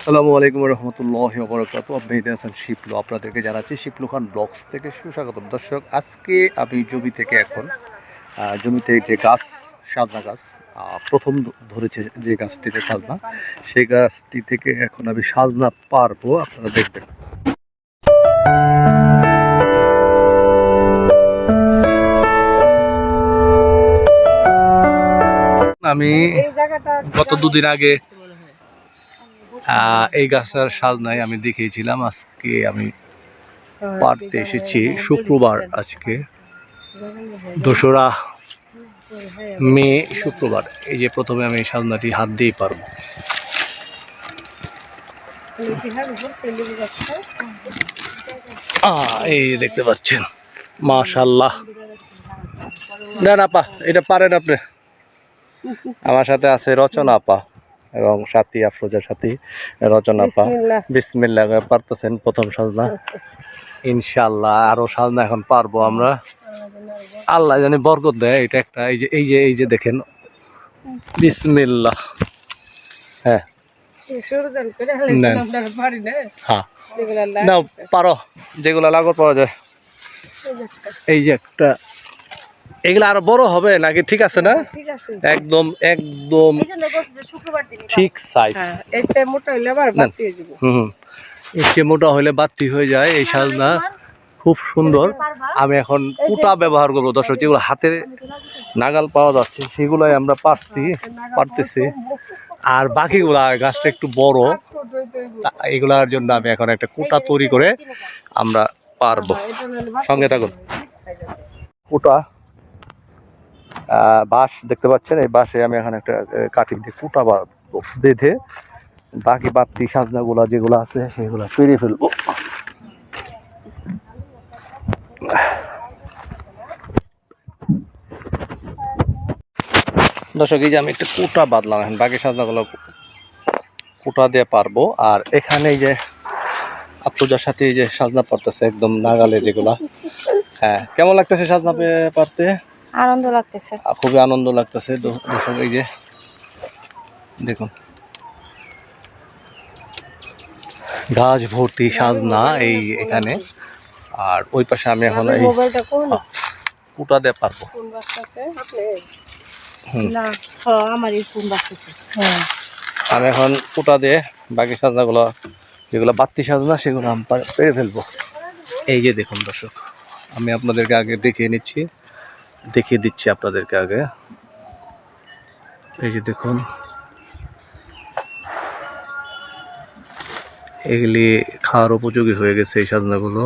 আসসালামু আলাইকুম রহমতুল্লাহ বরকাত আপনি আছেন শিপলু। আপনাদেরকে জানাচ্ছি শিপলু খান ব্লগস থেকে সুস্বাগতম। দর্শক আজকে আমি জমি থেকে এখন জমিতে যে গাছ সাজনা গাছ প্রথম ধরেছে যে গাছটিতে সাজনা সেই গাছটি থেকে এখন আমি সাজনা পারব। আপনারা দেখবেন। আমি গত দুদিন আগে এই গাছের সাজনায় আমি দেখিয়েছিলাম, আজকে আমি পারতে এসেছি, শুক্রবার আজকে। দোসরা মে, শুক্রবার। এই যে প্রথমে আমি সাজনাটি হাত দিয়েই পারব। এই দেখতে পাচ্ছেন মাশাল্লাহ না আপা, এটা পারেন আপনি। আমার সাথে আছে রচনা আপা। এবং সাথী আফরোজা সাথী রচনা আপা। বিসমিল্লাহ। পারতেছেন প্রথম সাজনা। ইনশাল্লাহ আরও সাজনা এখন পারব আমরা। আল্লাহ জানি বরকত দেয় এটা একটা। এই যে এই যে এই যে দেখেন। বিসমিল্লাহ। হ্যাঁ। হ্যাঁ। নাও পারো যেগুলো লাগর পাওয়া যায়। এই যে একটা এগুলো আরও বড় হবে নাকি? ঠিক আছে না? একদম একদম। ঠিক সাইজ হ্যাঁ এটা মোটা। হয়ে এর হলে বাতি হয়ে যায় এই সাজনা খুব সুন্দর। আমি এখন কুটা ব্যবহার করব দর্শক যেগুলো হাতে নাগাল পাওয়া যাচ্ছে সেগুলোই আমরা পারছি পারতেছি। আর বাকিগুলা গাছটা একটু বড় এগুলার জন্য আমি এখন একটা কুটা তৈরি করে আমরা পারব। সঙ্গে থাকুন। কুটা বাঁশ দেখতে পাচ্ছেন? এই বাঁশে আমি এখন একটা কাঠি দিয়ে কুটা বাঁধবো বেঁধে বাকি বাড়তি সাজনাগুলা যেগুলো আছে সেগুলো পেরে ফেলব। দর্শক, এই যে আমি একটা কুটা বাঁধলাম, এখন বাকি সাজনাগুলো কুটা দিয়ে পারব। আর এখানে যে আফরোজার সাথে যে সাজনা পারতেছে একদম নাগালে যেগুলা। হ্যাঁ কেমন লাগতেছে সাজনা পারতে? আনন্দ লাগতেছে। খুবই আনন্দ লাগতেছে দর্শক এই যে দেখুন। গাছ ভর্তি সাজনা এই এখানে। আর ওই পাশে আমি এখন এই কুটা দিয়ে পারব। আমি এখন কুটা দিয়ে বাকি সাজনাগুলো যেগুলো বাত্তি সাজনা সেগুলো আমি পেরে ফেলব। এই যে দেখুন দর্শক আমি আপনাদেরকে আগে দেখিয়ে নিচ্ছি। দেখিয়ে দিচ্ছি আপনাদেরকে আগে। এই যে দেখুন। এগুলি খাওয়ার উপযোগী হয়ে গেছে এই সাজনাগুলো।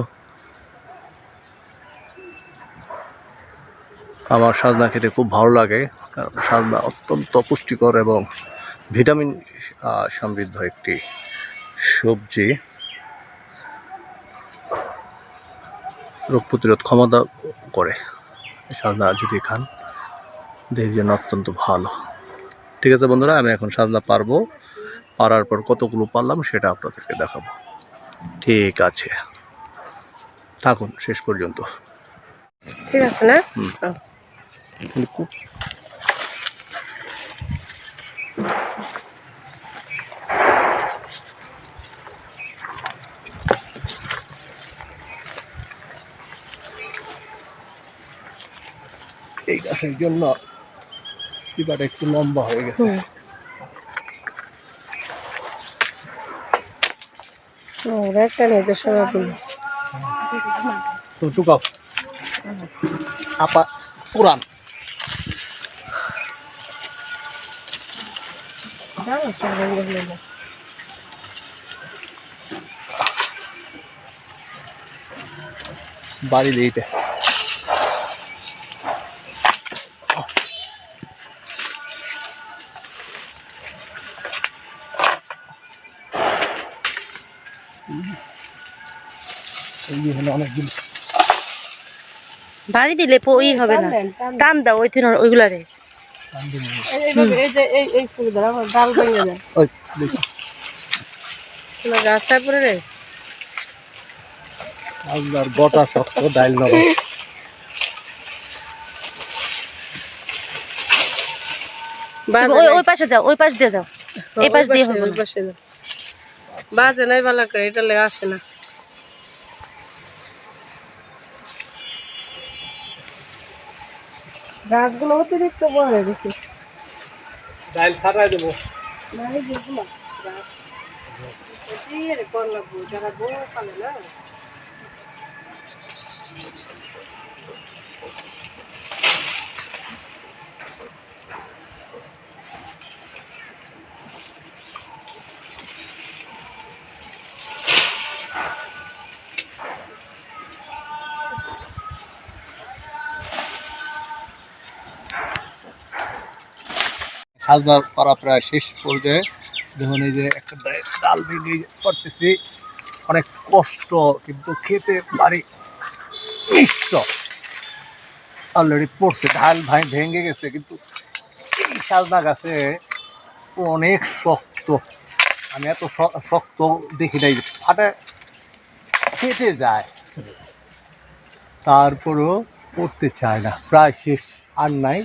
আমার সাজনা খেতে খুব ভালো লাগে, কারণ সাজনা অত্যন্ত পুষ্টিকর এবং ভিটামিন সমৃদ্ধ একটি সবজি। রোগ প্রতিরোধ ক্ষমতা করে। সাজনা যদি খান দেহের জন্য অত্যন্ত ভালো। ঠিক আছে বন্ধুরা আমি এখন সাজনা পারব। পারার পর কতগুলো পারলাম সেটা আপনাদেরকে দেখাবো। ঠিক আছে। থাকুন শেষ পর্যন্ত। ঠিক আছে না? হুম। এই গাছের জন্য শিবাটা একটু লম্বা হয়ে গেছে। একটা টুকাও আপা পুরান। বাড়ি দিইতে হলো অনেকগুলো বাড়ি দিলে পই হবে না। টান দাও ওই তিন ওইগুলা রে। এইভাবে এই যে এই এই ফুল ধরা আমার ডাল ভেঙে যায়। ওই দেখো। তোমার রাস্তায় পড়ে রে। আপনার গোটা শক্ত ডাইল নরম। ওই ওই পাশে যাও ওই পাশ দিয়ে যাও। এই পাশ দিয়ে হবে ওই পাশে যাও। বাজে নাই ভালো করে এটা লেগে আসে না। গাছগুলো অতিরিক্ত বড় হয়ে গেছে ডাইল ছাড়াই দেবো। নাই যেগুলো গাছ এর কর লাগবো যারা বড় পালে না? সাজনা করা প্রায় শেষ পর্যায়ে দেখুন এই যে একটা ডাল ভেঙে করতেছি অনেক কষ্ট, কিন্তু খেতে পারি মিষ্ট অলরেডি পড়ছে ঢাল ভাই ভেঙে গেছে, কিন্তু এই সাজনা গাছে অনেক শক্ত। আমি এত শক্ত দেখি নাই ফাটে কেটে যায়। তারপরেও পড়তে চায় না, প্রায় শেষ আর নাই।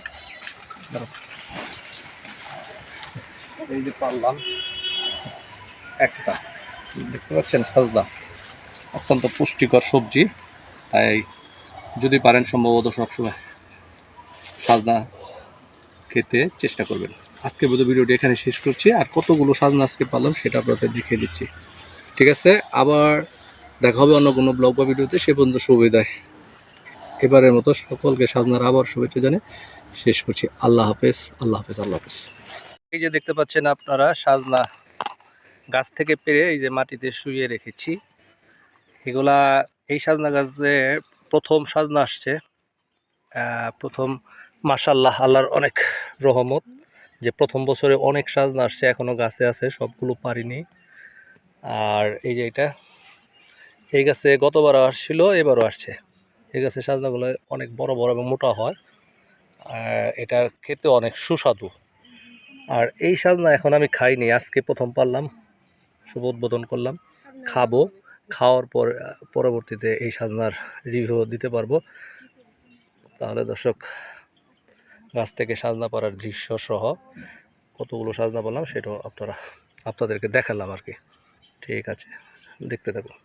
এই যে পারলাম একটা। দেখতে পাচ্ছেন সাজদা, অত্যন্ত পুষ্টিকর সবজি। তাই যদি পারেন, সম্ভবত সবসময় সাজনা খেতে চেষ্টা করবেন। আজকে বোধ ভিডিওটি এখানে শেষ করছি। আর কতগুলো সাজনা আজকে পারলাম সেটা আপনাদের দেখিয়ে দিচ্ছি। ঠিক আছে? আবার দেখা হবে অন্য কোনো ব্লগ বা ভিডিওতে। সে পর্যন্ত সুবিধায়। এবারের মতো সকলকে সাজনার আবার শুভেচ্ছা জানে শেষ করছি। আল্লাহ হাফেজ আল্লাহ হাফেজ আল্লাহ হাফেজ। এই যে দেখতে পাচ্ছেন আপনারা, সাজনা গাছ থেকে পেরে এই যে মাটিতে শুয়ে রেখেছি। এগুলা, এই সাজনা গাছে প্রথম সাজনা আসছে। প্রথম মাশাল্লাহ আল্লাহর অনেক রহমত যে প্রথম বছরে অনেক সাজনা আসছে এখনও গাছে আছে, সবগুলো পারিনি। আর এই যে এটা, এই গাছে গতবারও আসছিল, এবারও আসছে। এই গাছের সাজনাগুলো অনেক বড় বড় এবং মোটা হয়। এটা খেতে অনেক সুস্বাদু। আর এই সাজনা এখন আমি খাইনি, আজকে প্রথম পারলাম, শুভ উদ্বোধন করলাম। খাব, খাওয়ার পর, পরবর্তীতে এই সাজনার রিভিউ দিতে পারব। তাহলে দর্শক, গাছ থেকে সাজনা পাড়ার দৃশ্য সহ কতগুলো সাজনা বললাম সেটাও আপনারা, আপনাদেরকে দেখালাম আর কি। ঠিক আছে, দেখতে থাকুন।